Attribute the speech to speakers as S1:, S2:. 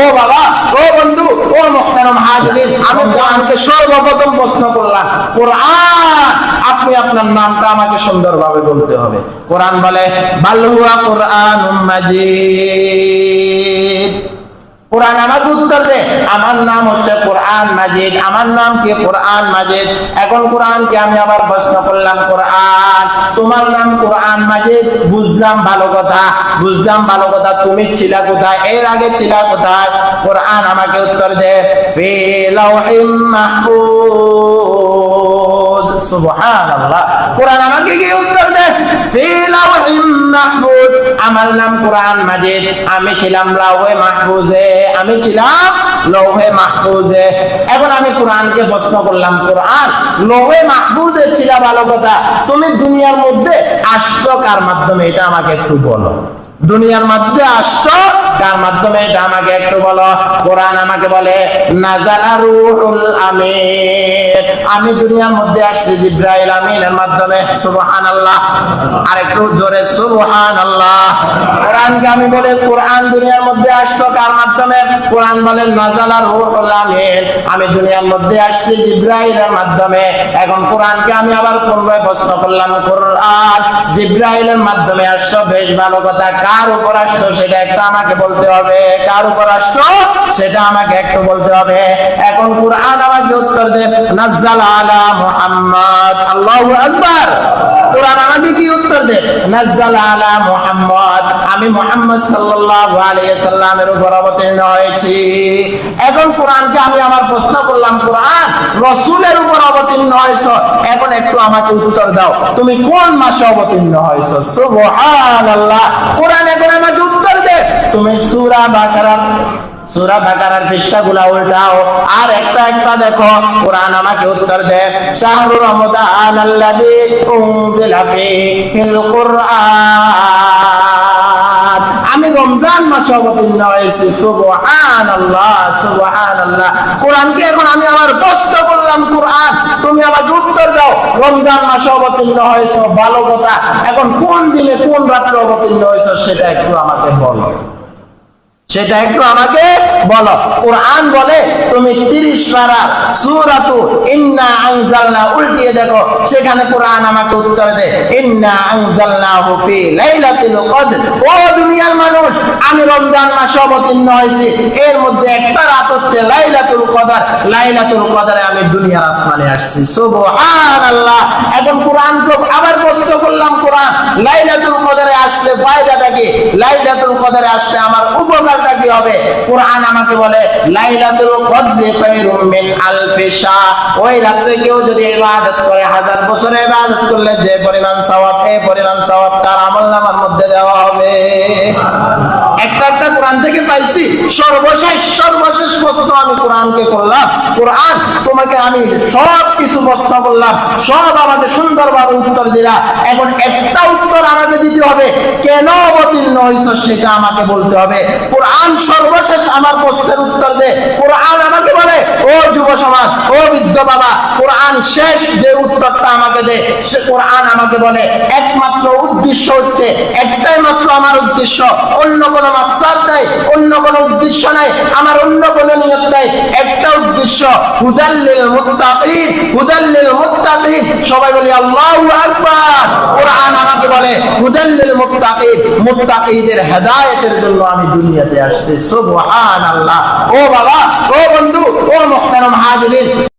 S1: ও বাবা, ও বন্ধু, ও হাজরিন, আমি কোরআনকে সর্বপ্রথম প্রশ্ন করলাম, কোরআন, আপনি আপনার নামটা আমাকে সুন্দরভাবে বলতে হবে। কোরআন বলে বালুয়া কোরআন মাজিদ। কোরআন আমাকে উত্তর আমার নাম হচ্ছে কোরআন মাজিদ। আমার নাম কি? কোরআন মাজিদ। এখন কোরআনকে আমি আবার প্রশ্ন করলাম, কোরআন তোমার নাম কোরআন মাজিদ, বুঝলাম ভালো কথা, বুঝলাম ভালো কথা, তুমি ছিলা কোথায়? এর আগে ছিলা কোথায়? কোরআন আমাকে উত্তর দে। আমার নাম কোরআন মাজিদ। আমি ছিলাম লাউহে মাহফুজে। আমি ছিলাম লৌহে মাহফুজে। এখন আমি কোরআনকে প্রশ্ন করলাম, কোরআন, লৌহে মাহফুজে ছিল ভালো কথা, তুমি দুনিয়ার মধ্যে আসছো কার মাধ্যমে? এটা আমাকে একটু বলো। দুনিয়ার মধ্যে আসছো কার মাধ্যমে এটা আমাকে একটু বলো। কোরআন আমাকে বলে, নাজালা রুহুল আমি দুনিয়ার মধ্যে আসছি, জিব্রাইল আমিনের মাধ্যমে। সুবহানাল্লাহ। আর একটু জোরে, সুবহানাল্লাহ। কোরআনকে আমি বলে, কোরআন দুনিয়ার মধ্যে আসছো কার মাধ্যমে? কোরআন বলে, নাজালা রুহুল আমিন। আমি দুনিয়ার মধ্যে আসছি জিব্রাইলের মাধ্যমে। এখন কোরআনকে আমি আবার পুনরায় প্রশ্ন করলাম, কোরআন জিব্রাইলের মাধ্যমে আসছো? বেশ ভালো কথা। কার উপর আসছো সেটা একটা আমাকে বলতে হবে। কার উপর আসছো সেটা আমাকে একটু বলতে হবে। এখন কোরআন উত্তর নাজ্জাল আলা মুহাম্মদ। আল্লাহু আকবার। কোরআন আমাকে কি উত্তর দে নাজ্জাল আলা মুহাম্মদ। আমি মুহাম্মদ সাল্লাল্লাহু আলাইহি সাল্লামের উপর অবতীর্ণ হয়েছি। এখন কোরআনকে আমি আমার প্রশ্ন করলাম, কোরআন রসুলের উপর অবতীর্ণ হয়েছ? এখন একটু আমাকে উত্তর দাও, তুমি কোন মাসে অবতীর্ণ হয়েছ? সুবহানাল্লাহ। কোরআন এখন আমাকে উত্তর দে তুমি সূরা বাকারার সূরা বাকারার পৃষ্ঠাগুলা উল্টাও। আর একটা একটা দেখো, কোরআন আমাকে উত্তর আল্লাযী আমি রমজান মাসে অবতীর্ণ হয়েছি কোরআনকে এখন আমি আমার প্রশ্ন করলাম, কোরআন, তুমি আমাকে উত্তর দাও। রমজান মাসে অবতীর্ণ হয়েছো, ভালো কথা। এখন কোন দিনে কোন রাত্রে অবতীর্ণ হয়েছো, সেটা একটু আমাকে বলো। সেটা একটু আমাকে বলো। কোরআন বলে, তুমি 30 পারা সূরাতু ইন্না আনজালনা, উল্টিয়ে দেখো, সেখানে কোরআন আমাকে উত্তর দেয়, ইন্না আনজালনাহু ফি লাইলাতুল কদর। ও দুনিয়ার মানুষ, আমি রমজান মাসে অবতীর্ণ হয়েছি, এর মধ্যে একটা রাত হচ্ছে লাইলাতুল কদর। লাইলাতুল কদরে আমি দুনিয়ার আসমানে আসছি। সুবহানাল্লাহ। এখন কোরআন তো আবার প্রশ্ন করলাম, কোরআন, লাইলাতুল কদরে আসলে ফায়দাটা কি? লাইলাতুল কদরে আসলে আমার উপকারটা কি হবে? কোরআন আমাকে বলে, লাইলাতুল কদরে খায়রুম মিন আলফি ওই রাতে কেউ যদি ইবাদত করে, হাজার বছর ইবাদত করলে যে পরিমাণ সওয়াব এই পরিমাণ সওয়াব তার আমলনামার মধ্যে দেওয়া হবে। একটা কোরআন থেকে পাইছি সর্বশেষ সর্বশেষ প্রশ্ন আমি কোরআনকে করলাম। কোরআন, তোমাকে আমি সব কিছু প্রশ্ন করলাম সব আমাকে সুন্দরভাবে উত্তর দিলা। এখন একটা উত্তর আমাকে দিতে হবে। কেন অবতীর্ণ হয়েছ সেটা আমাকে বলতে হবে। কোরআন সর্বশেষ আমার প্রশ্নের উত্তর দে। কোরআন আমাকে বলে, ও যুব সমাজ, ও বৃদ্ধ বাবা, কোরআন শেষ যে উত্তরটা আমাকে দে। সে কোরআন আমাকে বলে, একমাত্র উদ্দেশ্য হচ্ছে, একটাই মাত্র আমার উদ্দেশ্য, অন্য কোনো মাকসাদ নাই। উদ্দেশ্য নাই, আমার অন্য কোন নিয়ত নাই। একটা উদ্দেশ্য, হুদাল্লিল মুত্তাকিন হুদাল্লিল মুত্তাকিন। সবাই বলি, আল্লাহু আকবার। কোরআন আমাকে বলে, হুদাল্লিল মুত্তাকিন, মুত্তাকিদের হেদায়েতের জন্য আমি দুনিয়াতে আসছি। সুবহানাল্লাহ। ও বাবা, ও বন্ধু, ও মুহতারাম হাজিরিন।